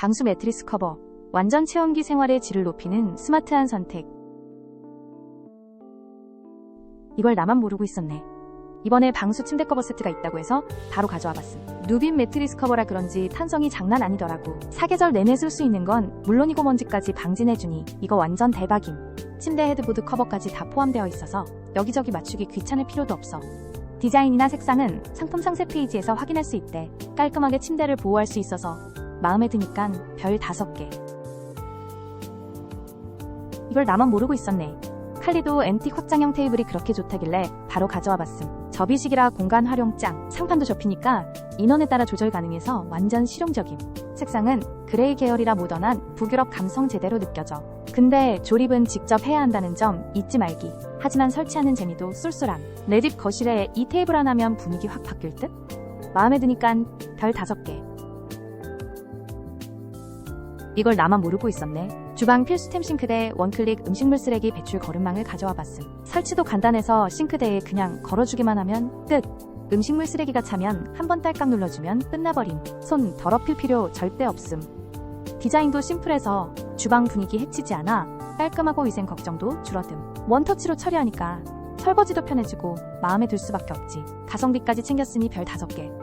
방수 매트리스 커버, 완전 체온기 생활의 질을 높이는 스마트한 선택. 이걸 나만 모르고 있었네. 이번에 방수 침대 커버 세트가 있다고 해서 바로 가져와 봤음. 누빈 매트리스 커버라 그런지 탄성이 장난 아니더라고. 사계절 내내 쓸 수 있는 건 물론이고 먼지까지 방진해주니 이거 완전 대박임. 침대 헤드보드 커버까지 다 포함되어 있어서 여기저기 맞추기 귀찮을 필요도 없어. 디자인이나 색상은 상품 상세 페이지에서 확인할 수 있대. 깔끔하게 침대를 보호할 수 있어서 마음에 드니깐 별 5개. 이걸 나만 모르고 있었네. 칼리도 앤틱 확장형 테이블이 그렇게 좋다길래 바로 가져와 봤음. 접이식이라 공간 활용 짱. 상판도 접히니까 인원에 따라 조절 가능해서 완전 실용적임. 색상은 그레이 계열이라 모던한 북유럽 감성 제대로 느껴져. 근데 조립은 직접 해야 한다는 점 잊지 말기. 하지만 설치하는 재미도 쏠쏠함. 내 집 거실에 이 테이블 하나면 분위기 확 바뀔 듯? 마음에 드니깐 별 5개. 이걸 나만 모르고 있었네. 주방 필수템 싱크대 원클릭 음식물 쓰레기 배출 거름망을 가져와 봤음. 설치도 간단해서 싱크대에 그냥 걸어주기만 하면 끝. 음식물 쓰레기가 차면 한 번 딸깍 눌러주면 끝나버림. 손 더럽힐 필요 절대 없음. 디자인도 심플해서 주방 분위기 해치지 않아 깔끔하고 위생 걱정도 줄어듦. 원터치로 처리하니까 설거지도 편해지고 마음에 들 수밖에 없지. 가성비까지 챙겼으니 별 5개.